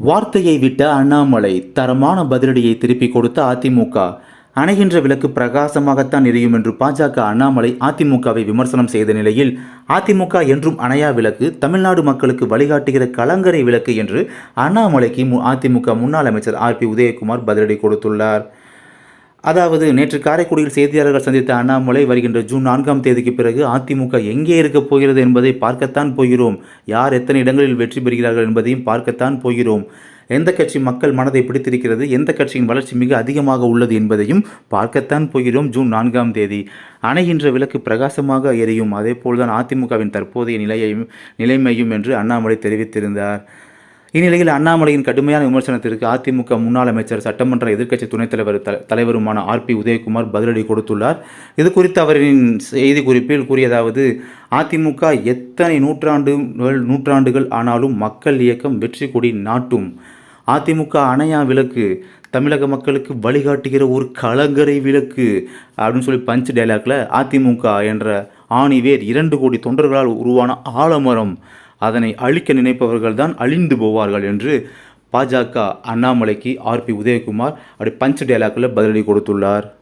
வார்த்தையை விட்ட அண்ணாமலை தரமான பதிலடியை திருப்பி கொடுத்த அதிமுக. அணைகின்ற விளக்கு பிரகாசமாகத்தான் எரியும் என்று பாஜக அண்ணாமலை அதிமுகவை விமர்சனம் செய்த நிலையில் அதிமுக என்றும் அணையா விளக்கு தமிழ்நாடு மக்களுக்கு வழிகாட்டுகிற கலங்கரை விளக்கு என்று அண்ணாமலைக்கு மு- அதிமுக முன்னாள் அமைச்சர் ஆர் பி உதயகுமார் பதிலடி கொடுத்துள்ளார். அதாவது நேற்று காரைக்குடியில் செய்தியாளர்கள் சந்தித்த அண்ணாமலை வருகின்ற ஜூன் நான்காம் தேதிக்கு பிறகு அதிமுக எங்கே இருக்கப் போகிறது என்பதை பார்க்கத்தான் போகிறோம். யார் எத்தனை இடங்களில் வெற்றி பெறுகிறார்கள் என்பதையும் பார்க்கத்தான் போகிறோம். எந்த கட்சி மக்கள் மனதை பிடித்திருக்கிறது எந்த கட்சியின் வளர்ச்சி மிக அதிகமாக உள்ளது என்பதையும் பார்க்கத்தான் போகிறோம் ஜூன் நான்காம் தேதி. அணைகின்ற விளக்கு பிரகாசமாக எரியும். அதேபோல்தான் அதிமுகவின் தற்போதைய நிலையையும் நிலைமையும் என்று அண்ணாமலை தெரிவித்திருந்தார். இந்நிலையில் அண்ணாமலையின் கடுமையான விமர்சனத்திற்கு அதிமுக முன்னாள் அமைச்சர் சட்டமன்ற எதிர்க்கட்சி துணைத் தலைவர் தலைவருமான ஆர் பி உதயகுமார் பதிலடி கொடுத்துள்ளார். இது குறித்து அவரின் செய்தி குறிப்பில் கூறியதாவது அதிமுக எத்தனை நூற்றாண்டுகள் நூற்றாண்டுகள் ஆனாலும் மக்கள் இயக்கம் வெற்றி கொடி நாட்டும். அதிமுக அணையா விளக்கு தமிழக மக்களுக்கு வழிகாட்டுகிற ஒரு கலங்கரை விளக்கு அப்படின்னு சொல்லி பஞ்ச் டைலாக்ல அதிமுக என்ற ஆணிவேர் இரண்டு கோடி தொண்டர்களால் உருவான ஆலமரம். அதனை அழிக்க நினைப்பவர்கள் தான் அழிந்து போவார்கள் என்று பாஜக அண்ணாமலைக்கு ஆர்பி உதயகுமார் அப்படி பஞ்ச் டைலாக்ல பதிலடி கொடுத்துள்ளார்.